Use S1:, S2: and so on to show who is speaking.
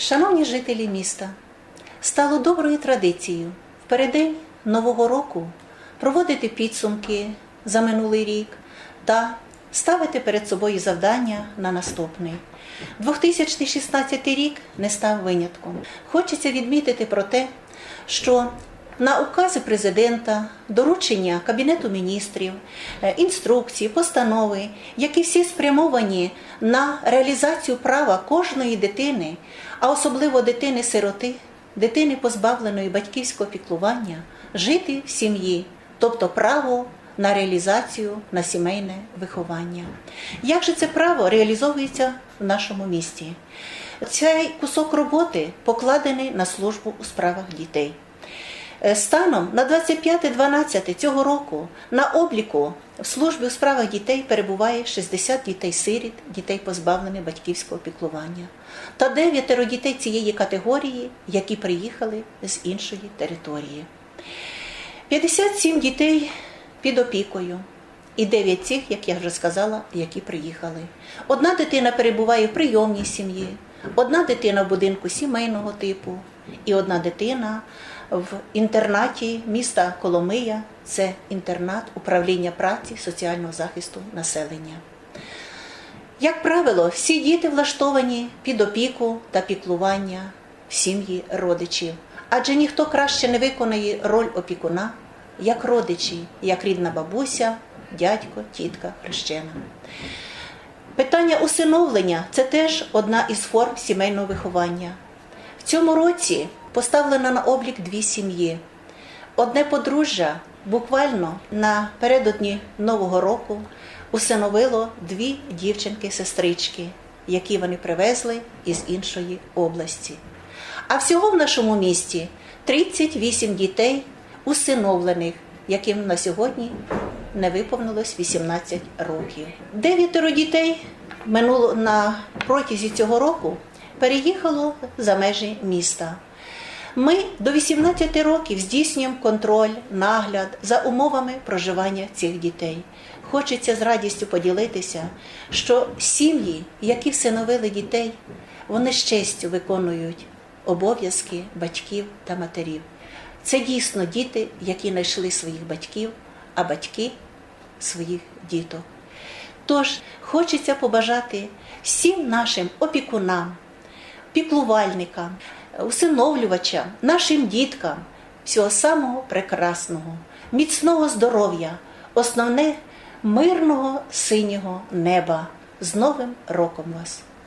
S1: Шановні жителі міста, стало доброю традицією в переддень Нового року проводити підсумки за минулий рік та ставити перед собою завдання на наступний. 2016 рік не став винятком. Хочеться відмітити про те, що на укази президента, доручення Кабінету міністрів, е, інструкції, постанови, які всі спрямовані на реалізацію права кожної дитини, а особливо дитини-сироти, дитини позбавленої батьківського піклування, жити в сім'ї, тобто право на реалізацію на сімейне виховання. Як же це право реалізовується в нашому місті? Цей кусок роботи покладений на службу у справах дітей. Е, Станом на 25.12 цього року на обліку в службі у справах дітей перебуває 60 дітей-сиріт, дітей позбавлених батьківського піклування, та дев'ятеро дітей цієї категорії, які приїхали з іншої території. 57 дітей під опікою. І 9 цих, як я вже сказала, які приїхали. Одна дитина перебуває в прийомній сім'ї, одна дитина в будинку сімейного типу, і одна дитина в інтернаті міста Коломия це інтернат управління праці соціального захисту населення. Як правило, всі діти влаштовані під опіку та піклування сім'ї родичів, адже ніхто краще не виконає роль опікуна, як родичі, як рідна бабуся, дядько, тітка, хрещена. Питання усиновлення це теж одна із форм сімейного виховання. В цьому році поставлено на облік дві сім'ї. Одне подружжя буквально напередодні Нового року усиновило дві дівчинки-сестрички, які вони привезли із іншої області. А всього в нашому місті 38 дітей усиновлених, яким на сьогодні не виповнилось 18 років. Дев'ятеро дітей минуло на протязі цього року переїхало за межі міста. Ми до 18 років здійснюємо контроль, нагляд за умовами проживання цих дітей. Хочеться з радістю поділитися, що сім'ї, які всиновили дітей, вони з честю виконують обов'язки батьків та матерів. Це дійсно діти, які знайшли своїх батьків, а батьки своїх діток. Тож хочеться побажати всім нашим опікунам, піклувальникам, усиновлювачам, нашим діткам всього самого прекрасного, міцного здоров'я, основне мирного синього неба. З Новим роком вас!